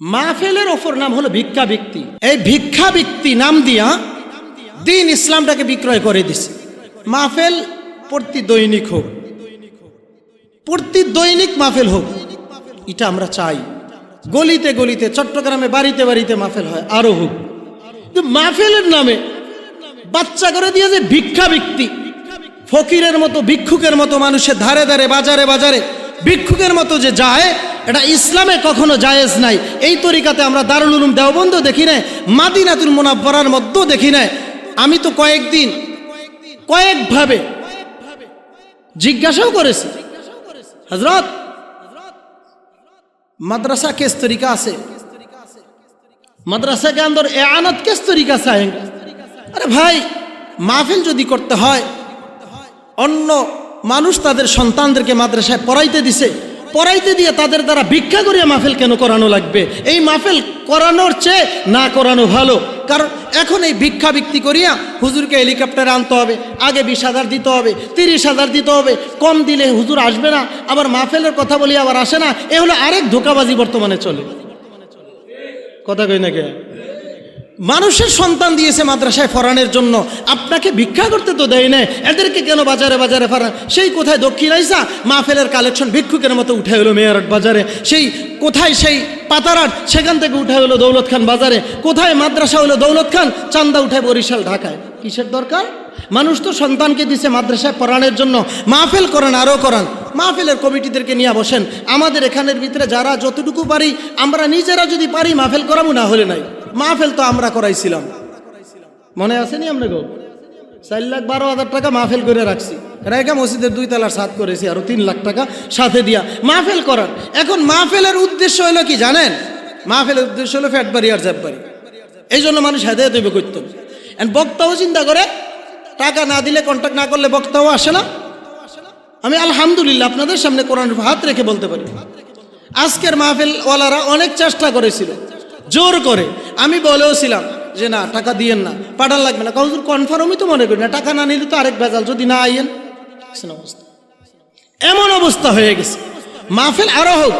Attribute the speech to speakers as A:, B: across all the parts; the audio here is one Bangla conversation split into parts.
A: মাহফিলের ওপর নাম হলো ভিক্ষা ব্যক্তি এই ভিক্ষা ব্যক্তি নাম দিয়া দিন ইসলামটাকে বিক্রয় করে দিছে। মাহফিল প্রতি দৈনিক হোক প্রতি দৈনিক মাহফিল হোক, এটা আমরা চাই। গলিতে গলিতে, চট্টগ্রামে বাড়িতে বাড়িতে মাহফিল হয়, আরও হোক। মাহফিলের নামে বাচ্চা করে দিয়ে যে ভিক্ষা ব্যক্তি ফকিরের মতো, ভিক্ষুকের মতো মানুষের ধারে ধারে, বাজারে বাজারে ভিক্ষুকের মতো যে যায়, এটা ইসলামে কখনো জায়েজ নাই। এই তরিকাতে আমরা দারুল উলুম দেওবন্ধ দেখি নাই, মাদিনাতুল মোনাব্বরার মধ্যেও দেখি নাই। আমি তো কয়েকদিন, কয়েকভাবে জিজ্ঞাসাও করেছি। হজরত মাদ্রাসা কেস তরিকা আছে। মাদ্রাসা কে আন্দর এ আনত কেস তরিকা আরে ভাই, মাহফিল যদি করতে হয়, অন্য মানুষ তাদের সন্তানদেরকে মাদ্রাসায় পড়াইতে দিছে। পড়াইতে দিয়ে তাদের দ্বারা ভিক্ষা করিয়া মাহফিল কেন করানো লাগবে? এই মাহফিল করানোর চেয়ে না করানো ভালো। কারণ এখন এই ভিক্ষা বিক্রি করিয়া হুজুরকে হেলিকপ্টারে আনতে হবে, আগে বিশ হাজার দিতে হবে, তিরিশ হাজার দিতে হবে, কম দিলে হুজুর আসবে না, আবার মাহফিলের কথা বলি আবার আসে না, এ হলো আরেক ধোকাবাজি বর্তমানে চলে। কথা কই না কে? মানুষের সন্তান দিয়েছে মাদ্রাসায় ফরানের জন্য। আপনাকে ভিক্ষা করতে তো দেয় না এদেরকে কেন বাজারে বাজারে ফরান সেই কোথায় দক্ষিণ আইসা? মাহফিলের কালেকশন ভিক্ষুকের মতো উঠে হলো মেয়ারট বাজারে। সেই কোথায় সেই পাতারাট সেখান থেকে উঠে হলো দৌলত খান বাজারে। কোথায় মাদ্রাসা হলো দৌলত খান? চান্দা উঠায় বরিশাল, ঢাকায়। কিসের দরকার? মানুষ তো সন্তানকে দিছে মাদ্রাসায় পড়ানোর জন্য। মাহফেল করান আরও করান। মাহফিলের কমিটিদেরকে নিয়ে বসেন। আমাদের এখানের ভিতরে যারা যতটুকু পারি, আমরা নিজেরা যদি পারি মাহফিল করাবো, না হলে নাই। মাহফিল তো আমরা করাইছিলাম। মনে আসেনি গো চার লাখ বারো হাজার টাকা মাহফিল করে রাখছি। রেখা মসজিদের দুই তলার সাত করেছি, আরও তিন লাখ টাকা সাথে দিয়া। মাহফিল করার। এখন মাহফিলের উদ্দেশ্য হলো কি জানেন? মাহফিলের উদ্দেশ্য হলো ফ্যাট বাড়ি আর জ্যাপ বাড়ি। এই জন্য মানুষ হেদায়ত হইবে করত বক্তাও চিন্তা করে, টাকা না দিলে কন্ট্যাক্ট না করলে বক্তাও আসে না। আমি আলহামদুলিল্লাহ আপনাদের সামনে কোরআন হাত রেখে বলতে পারি। আজকের মাহফিল ওয়ালারা অনেক চেষ্টা করেছিল। জোর করে। আমি বলেও ছিলাম যে, না, টাকা দিয়েন না, পাঠান লাগবে না। কাউজুর কনফার্মই তো মনে করি না, টাকা না নিলে তো আরেক ভেজাল, যদি না আইয়েন। অবস্থা এমন অবস্থা হয়ে গেছে। মাহফিল আরও হোক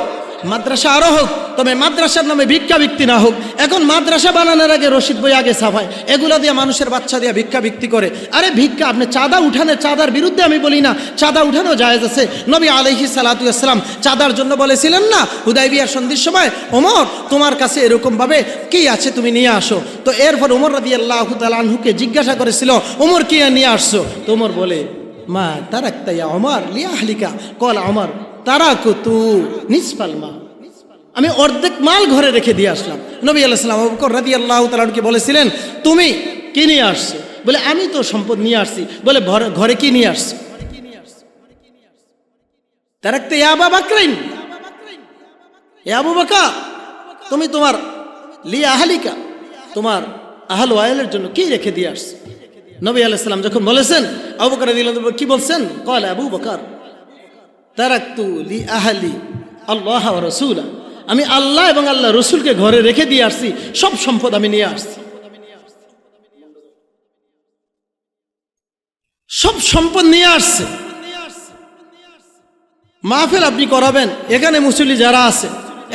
A: মাদ্রাসা আরও হোক, তবে মাদ্রাসার নামে ভিক্ষা বিক্রি না হোক, এখন মাদ্রাসা বানানোর আগে রশিদ বই আগে সাফায় এগুলো দিয়ে মানুষের বাচ্চা দিয়ে ভিক্ষা বিক্রি করে। আরে ভিক্ষা, আপনি চাঁদা উঠানে চাঁদার বিরুদ্ধে আমি বলি না, চাঁদা উঠানো জায়েজ আছে। নবী আলহি সালাতু আসসালাম চাঁদার জন্য বলেছিলেন না হুদাই বিয়ার সন্ধির সময়, ওমর, তোমার কাছে এরকমভাবে কি আছে তুমি নিয়ে আসো? তো এরপর ওমর রাদি আল্লাহ আনহুকে জিজ্ঞাসা করেছিল, ওমর কি নিয়ে আসছো? তো ওমর বলে, মা তারাক্তা ইয়া অমর লিয়া হালিকা কল অমর তারা কুতু নিসফাল মা। আমি অর্ধেক মাল ঘরে রেখে দিয়ে আসলাম। নবী আলাইসালাম আবুকর রাদি আল্লাহ তালাকে বলেছিলেন, তুমি কি নিয়ে আসছো? বলে, আমি তো সম্পদ নিয়ে আসছি। বলে, ঘরে- কি নিয়ে আসছো? তারাক্তা, ইয়া আবা বাকরাইন আবু বাকা তুমি তোমার লি আহালিকা, তোমার আহল ওয়াইলের জন্য কি রেখে দিয়ে আসছো? নবী আলাইসালাম যখন বলেছেন, আবু বকর কি বলছেন? কল আবু বকর। তারাক্তু লি আহালি আল্লাহ রসুল। আমি আল্লাহ এবং আল্লাহ রসুলকে ঘরে রেখে দিয়ে আসছি, সব সম্পদ আমি নিয়ে আসছি। সব সম্পদ নিয়ে আসছে। মাহফিল আপনি করাবেন, এখানে মুসলি যারা আছে,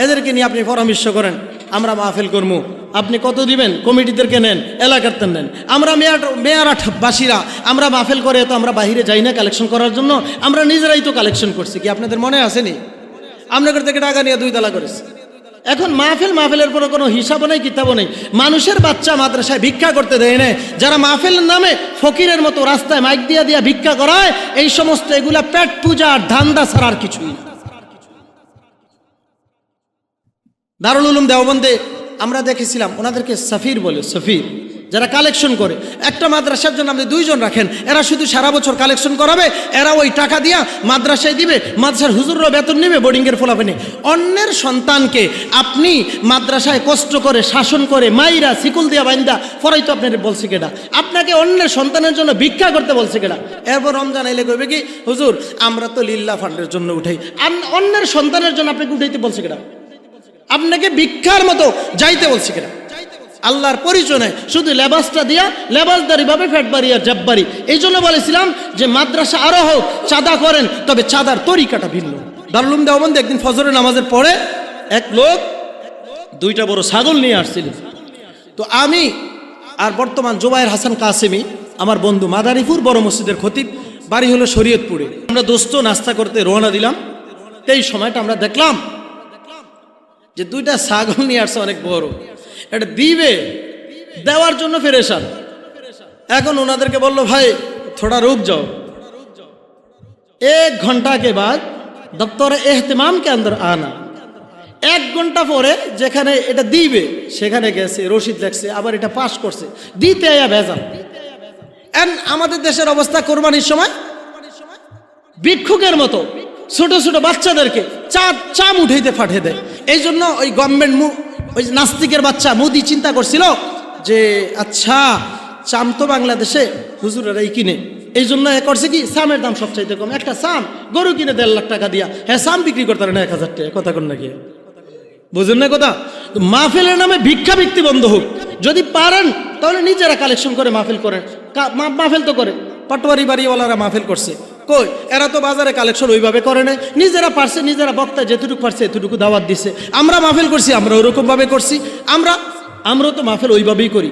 A: এদেরকে নিয়ে আপনি পরামর্শ করেন, আমরা মাহফিল করব আপনি কত দিবেন? কমিটিদেরকে নেন এলাকার নেন। আমরা মেয়ার মেয়ার বাসীরা আমরা মাহফিল করে তো আমরা বাহিরে যাই না কালেকশন করার জন্য। আমরা নিজেরাই তো কালেকশন করছি কি আপনাদের মনে আসেনি আপনাদের থেকে টাকা নিয়ে দুই তালা করেছি। এখন মাহফিল মাহফিলের পরে কোনো হিসাবও নেই, কিতাবও নেই। মানুষের বাচ্চা মাদ্রাসায় ভিক্ষা করতে দেয় না। যারা মাহফিলের নামে ফকিরের মতো রাস্তায় মাইক দিয়া দিয়া ভিক্ষা করায়, এই সমস্ত এগুলা পেট পূজা আর ধান্দা ছাড়া আর কিছুই না। দারুল উলুম দেওবন্দে আমরা দেখেছিলাম ওনাদেরকে সফির বলে, সফির, যারা কালেকশন করে। একটা মাদ্রাসার জন্য আপনি দুইজন রাখেন, এরা শুধু সারা বছর কালেকশন করাবে, এরা ওই টাকা দিয়া মাদ্রাসায় দিবে, মাদ্রাসার হুজুররা বেতন নেবে, বোর্ডিংয়ের ফলাফেনে অন্যের সন্তানকে আপনি মাদ্রাসায় কষ্ট করে, শাসন করে, মাইরা, শিকুল দিয়া বাইন্দা পরাই তো আপনার বলছে কেটা আপনাকে অন্যের সন্তানের জন্য ভিক্ষা করতে বলছে কেটা এরপর রমজান এলে কইবে কি, হুজুর, আমরা তো লিল্লা ফান্ডের জন্য উঠাই। অন্যের সন্তানের জন্য আপনাকে উঠাইতে বলছে কেটা আপনাকে ভিক্ষার মতো যাইতে বলছি কিনা? আল্লাহর পরিচয় শুধু লেবাসটা দিয়া লেবাসদারি ভাবে ফ্যাটবাড়ি আর জাব্বারি এই জন্য বলেছিলাম যে মাদ্রাসা আরও হোক, চাঁদা করেন, তবে চাঁদার তরিকাটা ভিন্ন। দারুলুম দেওবন্দি একদিন ফজরের নামাজের পরে এক লোক দুইটা বড় ছাগল নিয়ে আসছিলেন তো আমি আর বর্তমান জোবায়ের হাসান কাসেমি, আমার বন্ধু মাদারীপুর বড় মসজিদের খতিব, বাড়ি হলো শরীয়তপুরে। আমরা দোস্ত, নাস্তা করতে রওনা দিলাম। এই সময়টা আমরা দেখলাম যে দুইটা ছাগল নিয়ে আসছে অনেক বড়। এটা দিবে, দেওয়ার জন্য ফেরেশান। এখন ওনাদেরকে বলল, ভাই, থোড়া রূপ যাও। এক ঘণ্টা কে বাদ, দপ্তর এহতেমাম কে আন্দর আনা। এক ঘণ্টা পরে যেখানে এটা দিবে, সেখানে গেছে, রশিদ লেখছে, আবার এটা পাশ করছে। দিতে আয়া ভেজাল। আমাদের দেশের অবস্থা কোরবানির সময়, ভিক্ষুকের মতো, ছোট ছোট বাচ্চাদেরকে চা চাম উঠাইতে পাঠিয়ে দেয়। এই জন্য ওই গভর্নমেন্ট ওই নাস্তিকের বাচ্চা মোদি চিন্তা করছিল যে আচ্ছা চাম তো বাংলাদেশে হুজুরেরাই কিনে। এই জন্য এ করছে কি? সামের দাম সবচাইতে কম। একটা সাম গরু কিনে দেড় লাখ টাকা দিয়া। হ্যাঁ সাম বিক্রি করতে না এক হাজার টাকা। কথা কন নাকি? বুঝেন না কথা? মাহফিলের নামে ভিক্ষা ব্যক্তি বন্ধ হোক। যদি পারেন, তাহলে নিজেরা কালেকশন করে মাহফিল করেন। মাহফিল তো করে। পাটোয়ারি বাড়িওয়ালারা মাহফিল করছে। কই? এরা তো বাজারে কালেকশন ওইভাবে করে না নিজেরা পারছে, নিজেরা বক্তা যেটুকু পারছে এতটুকু দাওয়াত দিছে। আমরা মাহফিল করছি, আমরা ওরকমভাবে করছি। আমরা আমরাও তো মাহফিল ওইভাবেই করি।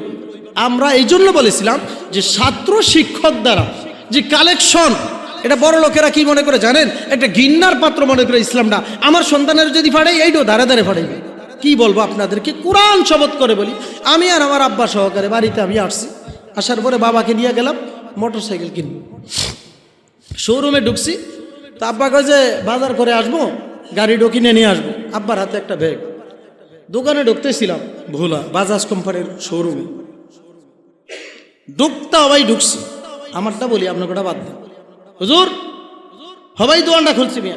A: আমরা এই জন্য বলেছিলাম যে ছাত্র শিক্ষক দ্বারা যে কালেকশন এটা বড় লোকেরা কি মনে করে জানেন? একটা গিন্নার পাত্র মনে করে ইসলামটা। আমার সন্তানের যদি ফাড়াই এইটাও দাঁড়ে দাঁড়ে ফাড়াইবে। কি বলব আপনাদেরকে? কোরআন শপথ করে বলি। আমি আর আমার আব্বা সহকারে বাড়িতে আমি আসছি। আসার পরে বাবাকে নিয়ে গেলাম মোটর সাইকেল কিনবো। শোরুমে ঢুকছি, তো আব্বা কয় যে, বাজার করে আসব গাড়ি কিনে নিয়ে আসব। আব্বার হাতে একটা ব্যাগ। দোকানে ঢুকতেছিলাম, ভোলা বাজাজ কোম্পানির শোরুমে। ঢুকতে হবাই ঢুকছি। আমারটা বলি আপনার ওটা বাদ দেন। হুজুর, হবাই দোকানটা খুলছি মিয়া।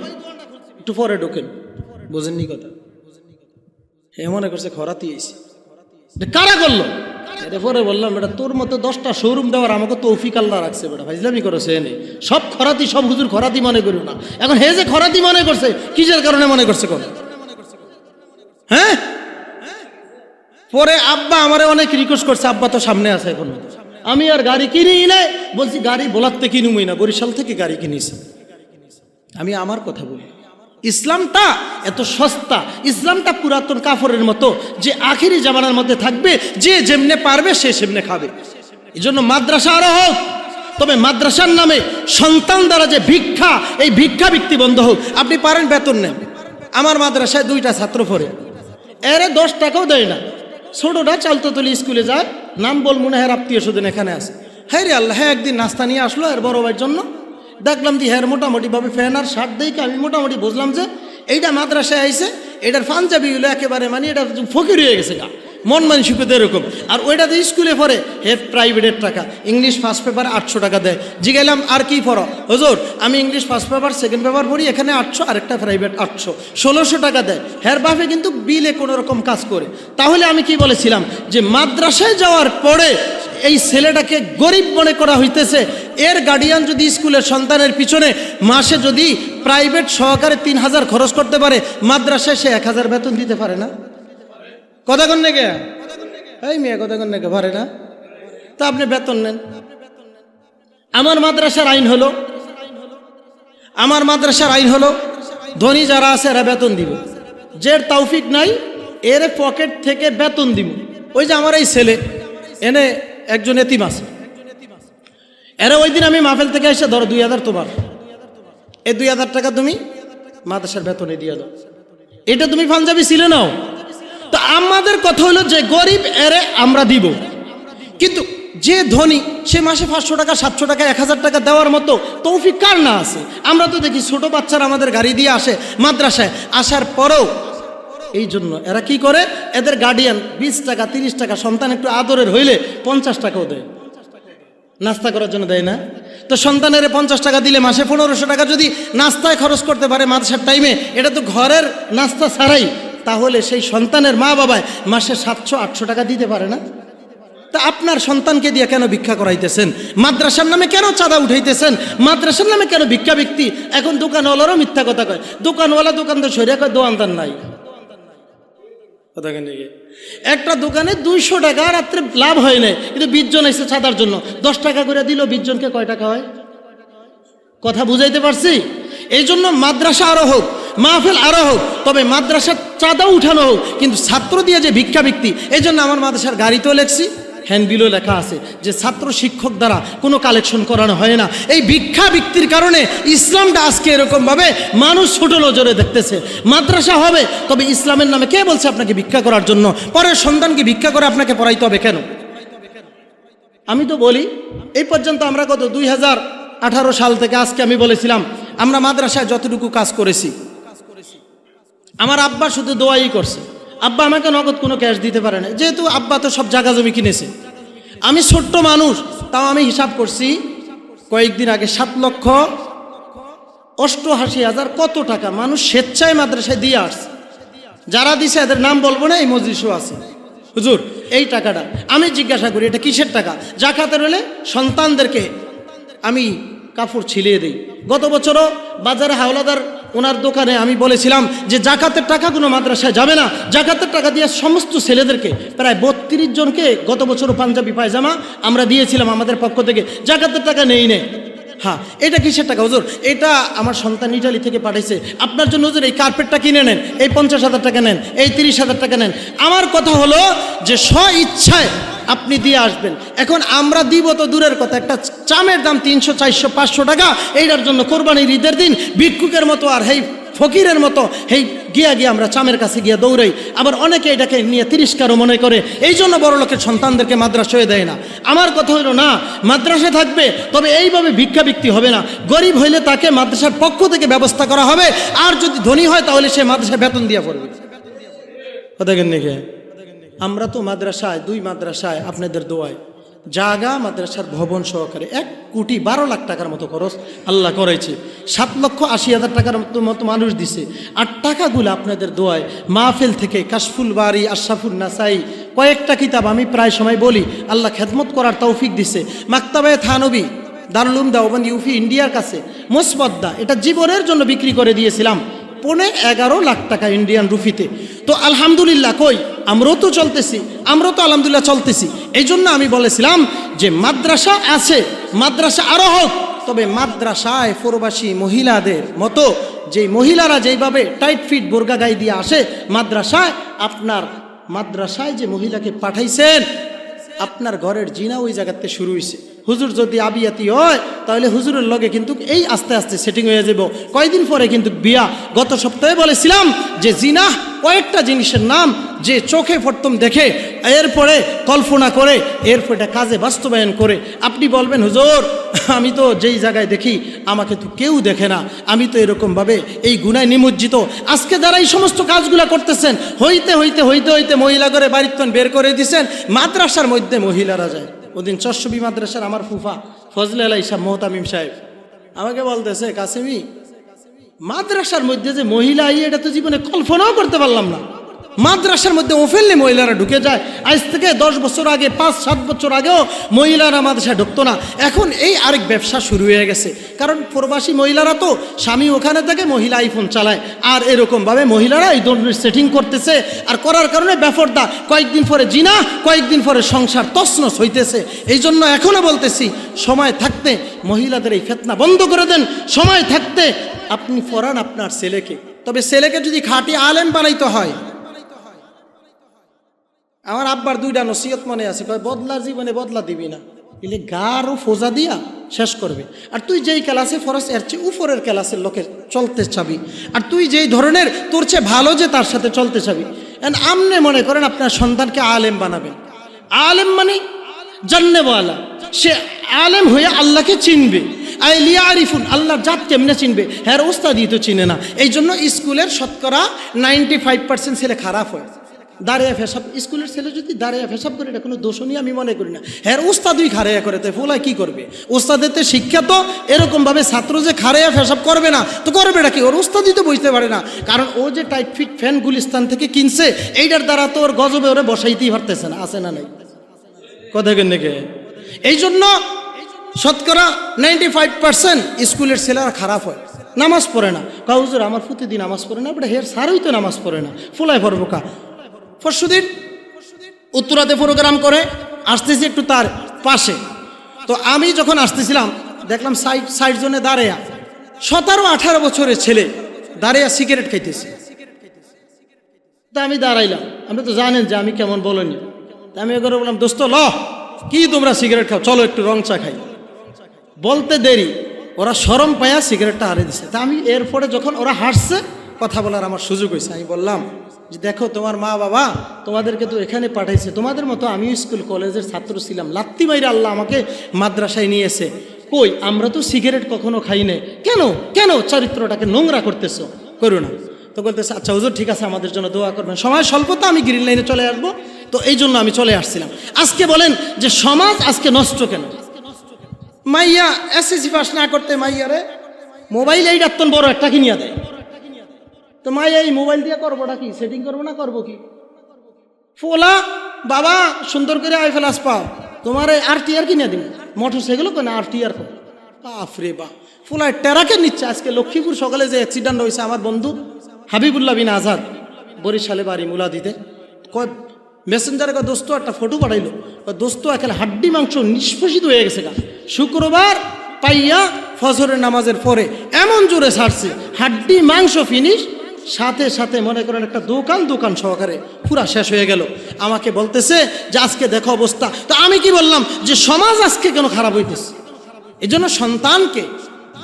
A: একটু পরে ঢোকেন। বোঝেননি কথা। হে মনে করছে খরাতি এসি কারা করল? এটা পরে বললাম এটা তোর মতো দশটা শোরুম দেওয়ার আমাকে তৌফিক আল্লাহ রাখছে, বেটা। ভাইজলামি করো সে নেই সব খরাতি, সব হুজুর খরাতি মনে করিও না। এখন হে যে খরাতি মনে করছে, কিসের কারণে মনে করছে কোন হ্যাঁ? পরে আব্বা আমারে অনেক রিকোয়েস্ট করছে, আব্বা তো সামনে আছে এখন। আমি আর গাড়ি কিনি নাই, বলছি গাড়ি বলাতে কিনুমই না, বরিশাল থেকে গাড়ি কিনিছি। আমি আমার কথা বলি। ইসলামটা এত সস্তা, ইসলামটা পুরাতন কাফরের মতো, যে আখিরি জামানার মধ্যে থাকবে, যে যেমনে পারবে সে সেমনে খাবে। এই জন্য মাদ্রাসা আরও হোক, তবে মাদ্রাসার নামে সন্তান দ্বারা যে ভিক্ষা, এই ভিক্ষা বৃত্তি বন্ধ হোক। আপনি পারেন বেতন নেন। আমার মাদ্রাসায় দুইটা ছাত্র পড়ে। এরে দশ টাকাও দেয় না। ছোটটা চালতো তুলি স্কুলে যায়, নাম বল মনে হয় আত্মীয় স্বজন এখানে আসে হ্যাঁ রে আল্লাহ হ্যাঁ একদিন নাস্তা নিয়ে আসলো আর বড় ভাইয়ের জন্য দেখলাম যে হ্যার মোটামুটিভাবে ফ্যান আর শার্ট দেখে আমি মোটামুটি বুঝলাম যে এইটা মাদ্রাসায় আইসে এটার পাঞ্জাবি হলো একেবারে মানে এটা ফকির হয়ে গেছে গা। মন মানসিকতা এরকম। আর ওইটাতে স্কুলে পড়ে, হে প্রাইভেটের টাকা। ইংলিশ ফার্স্ট পেপার আটশো টাকা দেয়। জিগাইলাম, আর কি পড়ো? হজুর, আমি English first paper second paper পড়ি, এখানে আটশো, আরেকটা প্রাইভেট আটশো। ষোলোশো টাকা দেয়। হের বাপে কিন্তু বিলে কোনো রকম কাজ করে। তাহলে আমি কি বলেছিলাম? যে মাদ্রাসায় যাওয়ার পরে এই ছেলেটাকে গরিব মনে করা হইতেছে। এর গার্ডিয়ান যদি স্কুলের সন্তানের পিছনে মাসে যদি প্রাইভেট সহকারে তিন হাজার খরচ করতে পারে, মাদ্রাসায় সে এক হাজার বেতন দিতে পারে না? কথা কন নাকি? এই মেয়ে, কথা কন নাকি? ভরে না? তা আপনি বেতন নেন। আমার মাদ্রাসার আইন হলো, আমার মাদ্রাসার আইন হলো, ধনী যারা আছে এরা বেতন দিব। যে তৌফিক নাই, এর পকেট থেকে বেতন দিব। ওই যে আমার এই ছেলে, এনে একজন এতিম আছে। এরা ওই দিন আমি মাহফিল থেকে এসে ধরো দুই হাজার তোমার এই দুই হাজার টাকা তুমি মাদ্রাসার বেতনে দিয়ে দাও। এটা তুমি পাঞ্জাবি ছিলে নাও? তো আমাদের কথা হলো যে গরিব এরে আমরা দিব। কিন্তু যে ধনী, সে মাসে পাঁচশো টাকা, সাতশো টাকা, এক হাজার টাকা দেওয়ার মতো তৌফিক কার না আছে? আমরা তো দেখি ছোট বাচ্চারা আমাদের গাড়ি দিয়ে আসে মাদ্রাসায়। আসার পরেও এই জন্য এরা কি করে? এদের গার্ডিয়ান বিশ টাকা, তিরিশ টাকা, সন্তান একটু আদরের হইলে পঞ্চাশ টাকাও দেয়। নাস্তা করার জন্য দেয় না। তো সন্তানের পঞ্চাশ টাকা দিলে মাসে পনেরোশো টাকা যদি নাস্তায় খরচ করতে পারে মাদ্রাসার টাইমে এটা তো ঘরের নাস্তা ছাড়াই তাহলে সেই সন্তানের মা বাবায় মাসে সাতশো, আটশো টাকা দিতে পারে না? তা আপনার সন্তানকে দিয়ে কেন ভিক্ষা করাইতেছেন? মাদ্রাসার নামে কেন চাঁদা উঠাইতেছেন? মাদ্রাসার নামে কেন ভিক্ষা ব্যক্তি এখন দোকানওয়ালারও মিথ্যা কথা কয়। দোকানওয়ালা দোকান তো সরিয়া কয় দোকানদার নাই? একটা দোকানে দুইশো টাকা রাত্রে লাভ হয় নাই, কিন্তু বিশ জন এসে ছাদার জন্য। দশ টাকা করে দিল বিশ জনকে কয় টাকা হয়? কথা বুঝাইতে পারছি? এই জন্য মাদ্রাসা আরও হোক মাহফিল আরও হোক, তবে মাদ্রাসার চাঁদাও উঠানো হোক, কিন্তু ছাত্র দিয়ে যে ভিক্ষা ভিক্ষাবৃত্তি এই জন্য আমার মাদ্রাসার গাড়িতেও লেখছি, হ্যান্ডবিলও লেখা আছে, যে ছাত্র শিক্ষক দ্বারা কোনো কালেকশন করানো হয় না। এই ভিক্ষা বৃত্তির কারণে ইসলামটা আজকে এরকমভাবে মানুষ ছোট নজরে দেখতেছে। মাদ্রাসা হবে, তবে ইসলামের নামে কে বলছে আপনাকে ভিক্ষা করার জন্য? পরের সন্তানকে ভিক্ষা করে আপনাকে পড়াইতে হবে কেন? আমি তো বলি, এই পর্যন্ত আমরা গত দুই হাজার আঠারো সাল থেকে আজকে আমি বলেছিলাম, আমরা মাদ্রাসায় যতটুকু কাজ করেছি আমার আব্বা শুধু দোয়াই করছে। আব্বা আমাকে নগদ কোনো ক্যাশ দিতে পারে না। যেহেতু আব্বা তো সব জায়গা জমি কিনেছে। আমি ছোট্ট মানুষ, তাও আমি হিসাব করছি, কয়েকদিন আগে সাত লক্ষ অষ্টআশি হাজার কত টাকা মানুষ স্বেচ্ছায় মাদ্রাসায় দিয়ে আসছে। যারা দিছে এদের নাম বলব না, এই মজলিসও আছে। হুজুর, এই টাকাটা আমি জিজ্ঞাসা করি, এটা কিসের টাকা? জাকাতের হলে সন্তানদেরকে আমি কাপড় ছিলিয়ে দিই। গত বছরও বাজারে হাওলাদার ওনার দোকানে আমি বলেছিলাম যে জাকাতের টাকা কোনো মাদ্রাসায় যাবে না। জাকাতের টাকা দিয়ে সমস্ত ছেলেদেরকে, প্রায় বত্রিশ জনকে গত বছর পাঞ্জাবি পায়জামা আমরা দিয়েছিলাম আমাদের পক্ষ থেকে। জাকাতের টাকা নেই নে। হ্যাঁ এটা কিসের টাকা? হুজুর, এটা আমার সন্তান ইটালি থেকে পাঠাইছে। আপনার জন্য হুজুর এই কার্পেটটা কিনে নেন, এই পঞ্চাশ হাজার টাকা নেন, এই তিরিশ হাজার টাকা নেন। আমার কথা হলো যে স্ব ইচ্ছায় আপনি দিয়ে আসবেন। এখন আমরা দিব তো দূরের কথা, একটা চামের দাম তিনশো, চারশো, পাঁচশো টাকা, এইটার জন্য কোরবানির ঈদের দিন ভিক্ষুকের মতো আর হেই ফকিরের মতো, হেই, গিয়া গিয়া আমরা চামের কাছে গিয়ে দৌড়াই। আবার অনেকে এটাকে নিয়ে তিরস্কারও মনে করে। এই জন্য বড় লোকের সন্তানদেরকে মাদ্রাসায় দেয় না। আমার কথা হলো না, মাদ্রাসা থাকবে, তবে এইভাবে ভিক্ষাবৃত্তি হবে না। গরিব হইলে তাকে মাদ্রাসার পক্ষ থেকে ব্যবস্থা করা হবে। আর যদি ধনী হয়, তাহলে সে মাদ্রাসায় বেতন দিয়ে পড়বে। কথা কেন আমরা তো মাদ্রাসায়, দুই মাদ্রাসায় আপনাদের দোয়ায়। জাগা মাদ্রাসার ভবন সহকারে এক কোটি বারো লাখ টাকার মতো খরচ আল্লাহ করেছে। সাত লক্ষ আশি হাজার টাকার মতো মানুষ দিছে। আর টাকাগুলো আপনাদের দোয়ায় মাহফিল থেকে কাশফুল বাড়ি আশরাফুল নাসাই কয়েকটা কিতাব আমি প্রায় সময় বলি। আল্লাহ খেদমত করার তৌফিক দিছে। মাক্তাবায় থানবী, দারুলুম দাওবান ইউফি ইন্ডিয়ার কাছে, মোসবদ্দা, এটা জীবনের জন্য বিক্রি করে দিয়েছিলাম। পৌনে এগারো লাখ টাকা ইন্ডিয়ান রুফিতে তো আলহামদুলিল্লাহ কই? আমরাও তো চলতেছি, আমরাও তো আলহামদুলিল্লাহ চলতেছি। এই জন্য আমি বলেছিলাম যে মাদ্রাসা আছে, মাদ্রাসা আরও হোক, তবে মাদ্রাসায় প্রবাসী মহিলাদের মতো যে মহিলারা যেইভাবে টাইট ফিট বোরগা গায়ে দিয়ে আসে, মাদ্রাসায় আপনার, মাদ্রাসায় যে মহিলাকে পাঠাইছেন, আপনার ঘরের জিনা ওই জায়গাতে শুরু হয়েছে হুজুর যদি আবিয়াতি হয়, তাহলে হুজুরের লগে কিন্তু এই আস্তে আস্তে সেটিং হয়ে যাব কয়দিন পরে কিন্তু বিয়া। গত সপ্তাহে বলেছিলাম যে জিনা কয়েকটা জিনিসের নাম যে চোখে প্রথম দেখে, এরপরে কল্পনা করে, এরপর কাজে বাস্তবায়ন করে। আপনি বলবেন, হুজুর, আমি তো যেই জায়গায় দেখি, আমাকে তো কেউ দেখে না। আমি তো এরকমভাবে এই গুনায় নিমজ্জিত। আজকে যারা এই সমস্ত কাজগুলো করতেছেন, হইতে হইতে হইতে হইতে মহিলা করে বাড়িতন বের করে দিছেন, মাদ্রাসার মধ্যে মহিলারা যায়। ওদিন চশবি মাদ্রাসার আমার ফুফা ফজলে আলাই সাহ মোহতামিম সাহেব আমাকে বলতেছে, কাসেমি, মাদ্রাসার মধ্যে যে মহিলা আই এটা তো জীবনে কল্পনাও করতে পারলাম না। মাদ্রাসার মধ্যে ওফেললে মহিলারা ঢুকে যায়। আজ থেকে দশ বছর আগে, পাঁচ, সাত বছর আগেও মহিলারা মাদ্রাসায় ঢুকতো না। এখন এই আরেক ব্যবসা শুরু হয়ে গেছে। কারণ প্রবাসী মহিলারা তো স্বামী ওখানে থেকে মহিলা আইফোন চালায়। আর এরকমভাবে মহিলারা এই ধরনের সেটিং করতেছে। আর করার কারণে ব্যাপারটা কয়েকদিন পরে জিনা, কয়েকদিন পরে সংসার তছনছ হইতেছে। এই জন্য এখনও বলতেছি, সময় থাকতে মহিলাদের এই ফেতনা বন্ধ করে দেন। সময় থাকতে আপনি ফরান আপনার ছেলেকে। তবে ছেলেকে যদি খাঁটি আলেম বানাইতে হয় আমার আব্বার দুইটা নসিহত মনে আছে, কয়, বদলার জীবনে বদলা দিবি না। এলে গারও ফোজা দিয়া শেষ করবে। আর তুই যেই ক্লাসে ফরস এর চেয়ে উপরের ক্লাসের লোকের চলতে চাবি। আর তুই যেই ধরনের, তোর চেয়ে ভালো যে তার সাথে চলতে চাবি। এন আমনে মনে করেন আপনার সন্তানকে আলেম বানাবেন আলেম মানে জান্নেওয়ালা সে আলেম হয়ে আল্লাহকে চিনবে। আইলিয়া আরিফুন আল্লাহর জাত কেমনে চিনবে? হ্যাঁ ওস্তাদি তো চিনে না। এই জন্য স্কুলের শতকরা নাইনটি ফাইভ পার্সেন্ট ছেলে খারাপ হয়। দাঁড়িয়ে ফেসাব। স্কুলের ছেলে যদি দাঁড়িয়ে ফেসাব করে এটা কোনো দোষণই আমি মনে করি না। হ্যাঁ উস্তাদই খারাইয়া করে তো ফোলায় কী করবে? উস্তাদের তো শিক্ষা তো এরকমভাবে ছাত্র যে খারাইয়া ফেসাব করবে না তো করবে নাকি ওর উস্তাদই তো বুঝতে পারে না। কারণ ও যে টাইট ফিট ফ্যান গুলিস্তান থেকে কিনছে এইটার দ্বারা তো ওর গজবে ওরে বসাইতেই পারতেছে না। আছে না নাই? কথা কেন এই জন্য শতকরা নাইনটি ফাইভ পার্সেন্ট স্কুলের ছেলেরা খারাপ হয়। নামাজ পড়ে না। কাউজুর আমার প্রতিদিন নামাজ পড়ে না বলে হের সারই তো নামাজ পড়ে না। ফুলায় পড়ব কা? পরশুদিন উত্তরাতে প্রোগ্রাম করে, আসতেছি একটু তার পাশে। তো আমি যখন আসতেছিলাম, দেখলাম সাইড সাইড জোনে দাঁড়ায়া সতেরো, আঠারো বছরের ছেলে দাঁড়িয়ে সিগারেট খাইতেছে। তা আমি দাঁড়াইলাম। আপনি তো জানেন যে আমি কেমন বলনি। তা আমি এগুলো বললাম, দোস্ত, ল, কি তোমরা সিগারেট খাও? চলো একটু রং চা খাই। বলতে দেরি, ওরা সরম পায়া সিগারেটটা হারিয়ে দিছে। তা আমি এরপরে যখন ওরা হাসছে, কথা বলার আমার সুযোগ হয়েছে। আমি বললাম যে দেখো তোমার মা বাবা তোমাদেরকে তো এখানে পাঠাইছে। তোমাদের মতো আমিও স্কুল কলেজের ছাত্র ছিলাম। লাত্তি মাইরে আল্লাহ আমাকে মাদ্রাসায় নিয়েছে কই, আমরা তো সিগারেট কখনো খাই নাই কেন? কেন চরিত্রটাকে নোংরা করতেছো? করো না। তো বলতেছে আচ্ছা হুজুর, ঠিক আছে, আমাদের জন্য দোয়া করবেন। সময় স্বল্পতা, আমি গ্রিন লাইনে চলে আসব। তো এই জন্য আমি চলে আসছিলাম। আজকে বলেন যে সমাজ আজকে নষ্ট কেন? মাইয়া এসএসসি পাস না করতে মাইয়ারে মোবাইল এই ডাক্তন বড় একটা কিনিয়া দেয়। তো মাইয়া এই মোবাইল দিয়ে করবোটা কি? সেটিং করব না করব কি? ফোলা, বাবা, সুন্দর করে আইফেল আস পাও। তোমার আর টি আর কিনে দিন মোটর সাইকেলও কেন আর টি আর বাপরে বা ফুলায় টেরাকে নিচ্ছে। আজকে লক্ষ্মীপুর সকালে যে অ্যাক্সিডেন্ট হয়েছে আমার বন্ধু হাবিবুল্লাহ বিন আজাদ, বরিশালে বাড়ি মুলা দিতে কয় মেসেঞ্জারে কয়, দোস্ত, একটা ফটো পাঠাইলো। দোস্ত এখানে হাড্ডি মাংস নিষ্পোষিত হয়ে গেছে গা। শুক্রবার পাইয়া ফজরের নামাজের পরে এমন জোরে ছাড়ছে, হাড্ডি মাংস ফিনিশ সাথে সাথে মনে করেন একটা দোকান দোকান সহকারে পুরা শেষ হয়ে গেল। আমাকে বলতেছে যে, আজকে দেখো অবস্থা। তো আমি কি বললাম যে, সমাজ আজকে কেন খারাপ হইতেছে? এজন্য সন্তানকে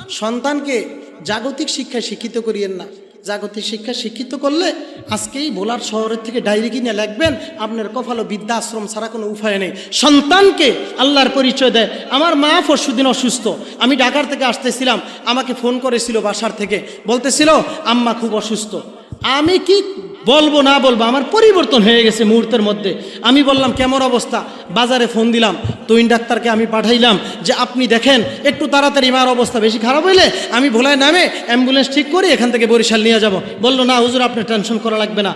A: সন্তানকে জাগতিক শিক্ষায় শিক্ষিত করিয়েন না। জাগতিক শিক্ষা শিক্ষিত করলে আজকেই ভোলার শহরের থেকে ডায়েরি কিনে লিখবেন, আপনার কপালো বিদ্যা আশ্রম ছাড়া কোনো উপায় নেই। সন্তানকে আল্লাহর পরিচয় দেয়, আমার মা পরশুদিন অসুস্থ, আমি ঢাকার থেকে আসতেছিলাম, আমাকে ফোন করেছিল বাসার থেকে, বলতেছিল, আম্মা খুব অসুস্থ। আমি কি বলব, না বলব, আমার পরিবর্তন হয়ে গেছে মুহূর্তের মধ্যে। আমি বললাম, কেমন অবস্থা? বাজারে ফোন দিলাম তুইন ডাক্তারকে আমি পাঠাইলাম যে, আপনি দেখেন, একটু তাড়াতাড়ি আমার অবস্থা বেশি খারাপ হইলে আমি ভোলায় নামে অ্যাম্বুলেন্স ঠিক করে এখান থেকে বরিশাল নিয়ে যাব। বলল, না হুজুর আপনি টেনশন করা লাগবে না।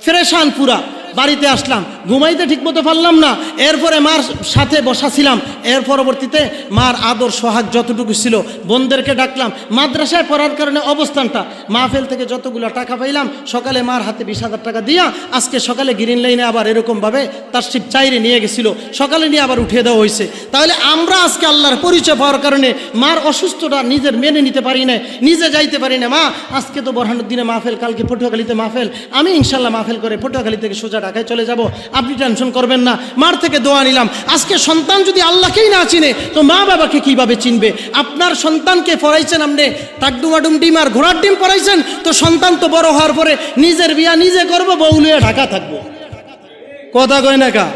A: ফ্রেশান পুরা বাড়িতে আসলাম। ঘুমাইতে ঠিক মতো পারলাম না। এরপরে মার সাথে বসাছিলাম। এর পরবর্তীতে মার আদর সোহাগ যতটুকু ছিল, বোনদেরকে ডাকলাম। মাদ্রাসায় পড়ার কারণে অবস্থানটা। মাহফিল থেকে যতগুলো টাকা পাইলাম, সকালে মার হাতে বিশ হাজার টাকা দিয়া আজকে সকালে গ্রিন লাইনে আবার এরকমভাবে তার শিব চাইরে নিয়ে গেছিল। সকালে নিয়ে আবার উঠিয়ে দেওয়া হয়েছে। তাহলে আমরা আজকে আল্লাহর পরিচয় পাওয়ার কারণে মার অসুস্থটা নিজের মেনে নিতে পারি না নিজে যাইতে পারি না মা, আজকে তো বরহানুদ্দিনে মাহফেল, কালকে পটুয়াখালীতে মাহফেল। আমি ইনশাল্লাহ মাহফেল করে পটুয়াখালী থেকে সোজা ঢাকায় চলে যাব, আপনি টেনশন করবেন না। মার থেকে দোয়া নিলাম। আজকে সন্তান যদি আল্লাহকেই না চিনে, তো মা বাবাকে কীভাবে চিনবে? আপনার সন্তানকে পড়াইছেন আপনি টাকডুমাডুম ডিম আর ঘোড়ার ডিম পড়াইছেন, তো সন্তান তো বড় হওয়ার পরে নিজের বিয়া নিজে করব বউলিয়া ঢাকা থাকব। কথা কয় না কা?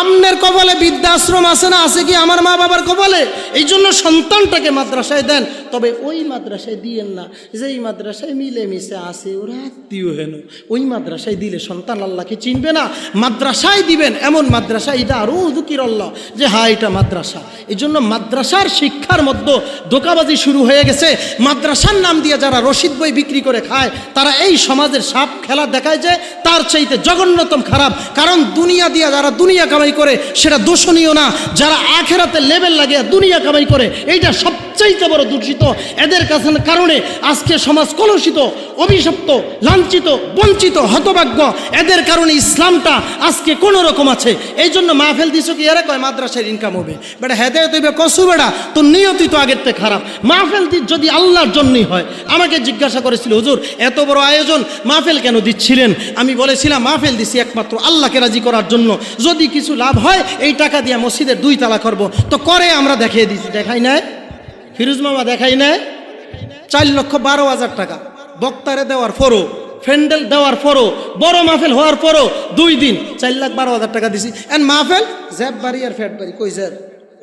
A: আমনের কপালে বৃদ্ধাশ্রম আছে না, আছে কি আমার মা বাবার কপালে? এই জন্য সন্তানটাকে মাদ্রাসায় দেন। তবে ওই মাদ্রাসায় দিয়েন না। যেই মাদ্রাসায় মিলে মিশে আসে ওরা আত্মীয় হেন। ওই মাদ্রাসায় দিলে সন্তান আল্লাহকে চিনবে না। মাদ্রাসায় দিবেন, এমন মাদ্রাসা এটা আরও দুকির আল্লাহ যে হ্যাঁ এটা মাদ্রাসা। এই জন্য মাদ্রাসার শিক্ষার মধ্যে দোকাবাজি শুরু হয়ে গেছে। মাদ্রাসার নাম দিয়ে যারা রশিদ বই বিক্রি করে খায়, তারা এই সমাজের সাপ খেলা দেখায় যে, তার চাইতে জঘন্যতম খারাপ। কারণ দুনিয়া দিয়া যারা দুনিয়া কামাই করে, সেটা দোষণীয় না। যারা আখেরাতে লেভেল লাগে দুনিয়া কামাই করে, এইটা সবচাইতে বড় দূষিত এদের কাছে কারণে আজকে সমাজ কলুষিত, অভিশপ্ত, লাঞ্ছিত, বঞ্চিত, হতভাগ্য। এদের কারণে ইসলামটা আজকে কোনো রকম আছে। এই জন্য মাহফেল দিছ কি? এরা কয়, মাদ্রাসার ইনকাম হবে। বেটা, হেদায়ত হইবে কসু বেড়া তো নিয়তি তো আগের থেকে খারাপ। মাহফেল যদি আল্লাহর জন্যই হয়, আমাকে জিজ্ঞাসা করেছিল, হুজুর, এত বড় আয়োজন মাহফেল কেন দিচ্ছিলেন? আমি বলেছিলাম, মাহফেল দিছি একমাত্র আল্লাহকে রাজি করার জন্য। যদি কিছু লাভ হয়, এই টাকা দিয়ে মসজিদের দুই তালা করব। তো করে আমরা দেখিয়ে দিচ্ছি দেখাই নাই? ফিরুজ মামা দেখাই নেয় চার লক্ষ বারো হাজার টাকা। বক্তারে দেওয়ার পরও, ফ্যান্ডেল দেওয়ার পরও, বড় মাহফেল হওয়ার পরও দুই দিন চার লাখ বারো হাজার টাকা দিছি। এন্ড মাহফেল? জ্যাব বাড়ি আর ফ্যাট বাড়ি, কই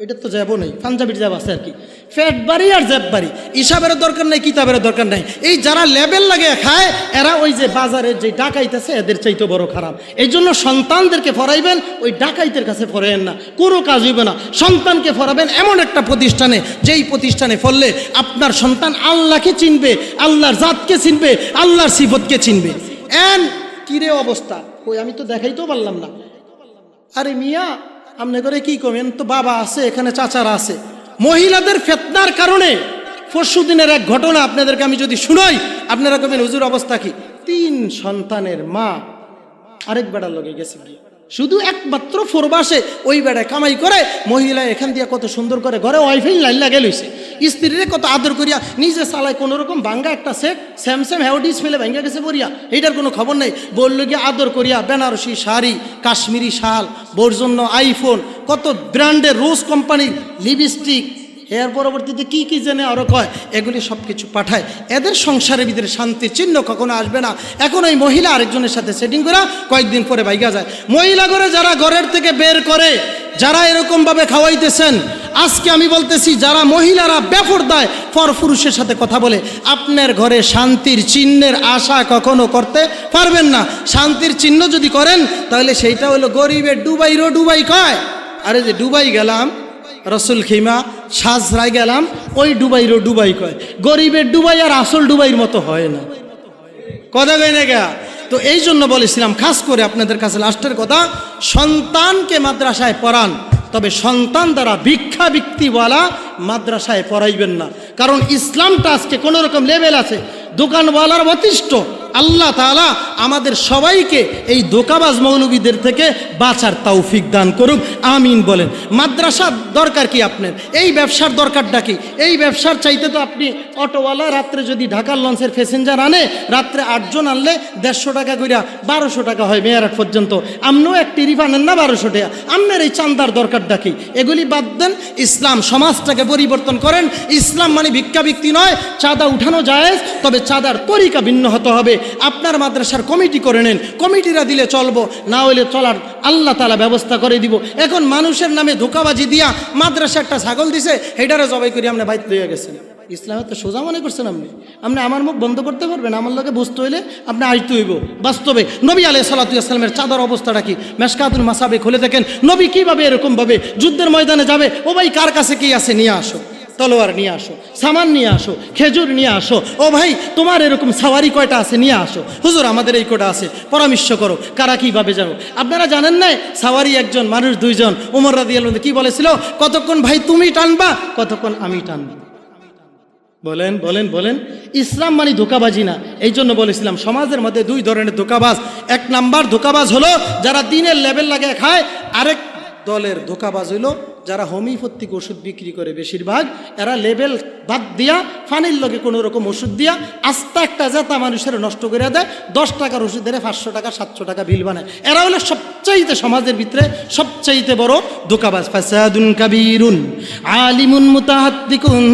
A: এটা তো যাব নেই, পাঞ্জাবির জ্যাব আছে আর কি। ফ্যাট বাড়ি আর জ্যাব বাড়ি হিসাবের দরকার নেই কিতাবের দরকার নাই। এই যারা লেবেল লাগে খায়, এরা ওই যে বাজারে যে ডাকাইতেছে, এদের চাইতে বড় খারাপ। এই জন্য সন্তানদেরকে ফরাইবেন, ওই ডাকাইতের কাছে ফরাইয়েন না। কোনো কাজ হইবে না। সন্তানকে ফরাবেন এমন একটা প্রতিষ্ঠানে, যেই প্রতিষ্ঠানে ফললে আপনার সন্তান আল্লাহকে চিনবে, আল্লাহর জাতকে চিনবে, আল্লাহর সিফতকে চিনবে। এন কিরে অবস্থা? কই, আমি তো দেখাইতেও পারলাম না। আরে মিয়া আপনি করে কি কমেন তো বাবা আছে, এখানে চাচারা আছে। মহিলাদের ফেতনার কারণে পরশু দিনের এক ঘটনা আপনাদেরকে আমি যদি শুনাই, আপনারা কবেন হুজুর, অবস্থা কি? তিন সন্তানের মা আরেক বেড়া লগে গেছে গিয়ে। শুধু একমাত্র ফোরবাসে ওই বেড়ায় কামাই করে, মহিলা এখান দিয়ে কত সুন্দর করে ঘরে ওয়াইফাই লাইন লাগে লইছে। স্ত্রীরে কত আদর করিয়া নিজে চালায় কোনো রকম বাঙ্গা একটা সেট স্যামস্যাম হ্যাওডিস ফেলে ভাঙ্গা গেছে বরিয়া। এইটার কোনো খবর নেই। বলল গিয়ে আদর করিয়া বেনারসি শাড়ি, কাশ্মীরি শাল, বর্জন্য জন্য আইফোন, কত ব্র্যান্ডের রোজ কোম্পানির লিপস্টিক এর পরবর্তীতে কি কি জেনে আরও কয়? এগুলি সব কিছু পাঠায়। এদের সংসারের ভিতরে শান্তির চিহ্ন কখনো আসবে না। এখন ওই মহিলা আরেকজনের সাথে সেটিং করা কয়েকদিন পরে বাইগা যায়। মহিলা করে যারা ঘরের থেকে বের করে, যারা এরকমভাবে খাওয়াইতেছেন, আজকে আমি বলতেছি যারা মহিলারা ব্যাফর দেয়, পর পুরুষের সাথে কথা বলে, আপনার ঘরে শান্তির চিহ্নের আশা কখনো করতে পারবেন না। শান্তির চিহ্ন যদি করেন, তাহলে সেইটা হলো গরিবের ডুবাই রো ডুবাই কয়? আরে যে ডুবাই গেলাম রসুল খিমা সাজরায় গেলাম, ওই ডুবাইরও ডুবাই কয়। গরিবের ডুবাই আর আসল ডুবাইয়ের মতো হয় না। কথা কই না গা তো এই জন্য বলেছিলাম, খাস করে আপনাদের কাছে লাস্টের কথা, সন্তানকে মাদ্রাসায় পড়ান, তবে সন্তান দ্বারা ভিক্ষা বৃত্তিওয়ালা মাদ্রাসায় পড়াইবেন না। কারণ ইসলামটা আজকে কোনো রকম লেভেল আছে। দোকানওয়ালার অতিষ্ঠ আল্লাহ তাআলা আমাদের সবাইকে এই দোকাবাজ মৌলবীদের থেকে বাঁচার তৌফিক দান করুক, আমিন বলেন। মাদ্রাসার দরকার কি আপনার? এই ব্যবসার দরকারটা কি? এই ব্যবসার চাইতে তো আপনি অটোওয়ালা, রাত্রে যদি ঢাকার লঞ্চের প্যাসেঞ্জার আনে, রাত্রে আটজন আনলে দেড়শো টাকা কইরা বারোশো টাকা হয় মেয়ারাট পর্যন্ত। আপনিও এক টিরিফ আনেন না বারোশো টাকা। আপনার এই চান্দার দরকারটা কি? এগুলি বাদ দেন, ইসলাম সমাজটাকে পরিবর্তন করেন। ইসলাম মানে ভিক্ষাবৃত্তি নয়, চাঁদা উঠানো যায় তবে চাঁদার তরিকা ভিন্ন হতে হবে। আপনার মাদ্রাসার কমিটি করে নেন, কমিটিরা দিলে চলবো, না হলে চলার আল্লাহ তালা ব্যবস্থা করে দিব। এখন মানুষের নামে ধোকাবাজি দিয়া মাদ্রাসা একটা ছাগল দিছে হেডারে জবাই করি আমরা বাইত লইয়া গেছেন। ইসলামে তো সোজা মনে করছেন আপনি? আপনি আমার মুখ বন্ধ করতে পারবেন, আমার লোকে বুঝতে হইলে আপনি আইতে হইব। বাস্তবে নবী আলাই সালাতুয়ালামের চাদর অবস্থাটা কি? মেশকাতুল মাসাবে খুলে দেখেন, নবী কীভাবে এরকমভাবে যুদ্ধের ময়দানে যাবে? ও ভাই কার কাছে কি আছে? নিয়ে আসো। তলোয়ার নিয়ে আসো, সামান নিয়ে আসো, খেজুর নিয়ে আসো। ও ভাই, তোমার এরকম সাওয়ারি কয়টা আছে? নিয়ে আসো। হুজুর, আমাদের এই কটা আছে? পরামর্শ করো, কারা কীভাবে যাব আপনারা জানেন না সাওয়ারি একজন, মানুষ দুইজন। উমর রাদি কি বলেছিল? কতক্ষণ ভাই তুমি টানবা, কতক্ষণ আমি টানবো। বলেন বলেন বলেন। ইসলাম মানে ধোকাবাজি না। এই জন্য বলেছিলাম, সমাজের মধ্যে দুই ধরনের ধোকাবাজ। এক নাম্বার ধোকাবাজ হলো, যারা দিনের লেভেল লাগে খায়, আরেক দলের ধোকাবাজ হইল, যারা হোমিওপ্যাথিক ওষুধ বিক্রি করে বেশিরভাগ, এরা লেবেল বাদ দিয়া, ফানির লগে কোনো রকম ওষুধ দিয়া, আস্তা একটা জেতা মানুষের নষ্ট করে দেয়, দশ টাকার ওষুধ ধরে পাঁচশো টাকা, সাতশো টাকা বিল বানায়। এরা হলো সবচাইতে সমাজের ভিতরে সবচাইতে বড় ধোকাবাজ, ফাসাদুন কাবিরুন, আলিমুন মুতাহাত্তিকুন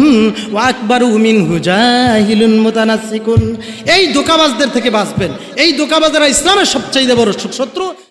A: ওয়া আকবারু মিনহু জাহিলুন মুতানাসসিকুন। এই ধোকাবাজদের থেকে বাঁচবেন। এই ধোকাবাজেরা ইসলামের সবচাইতে বড় শত্রু।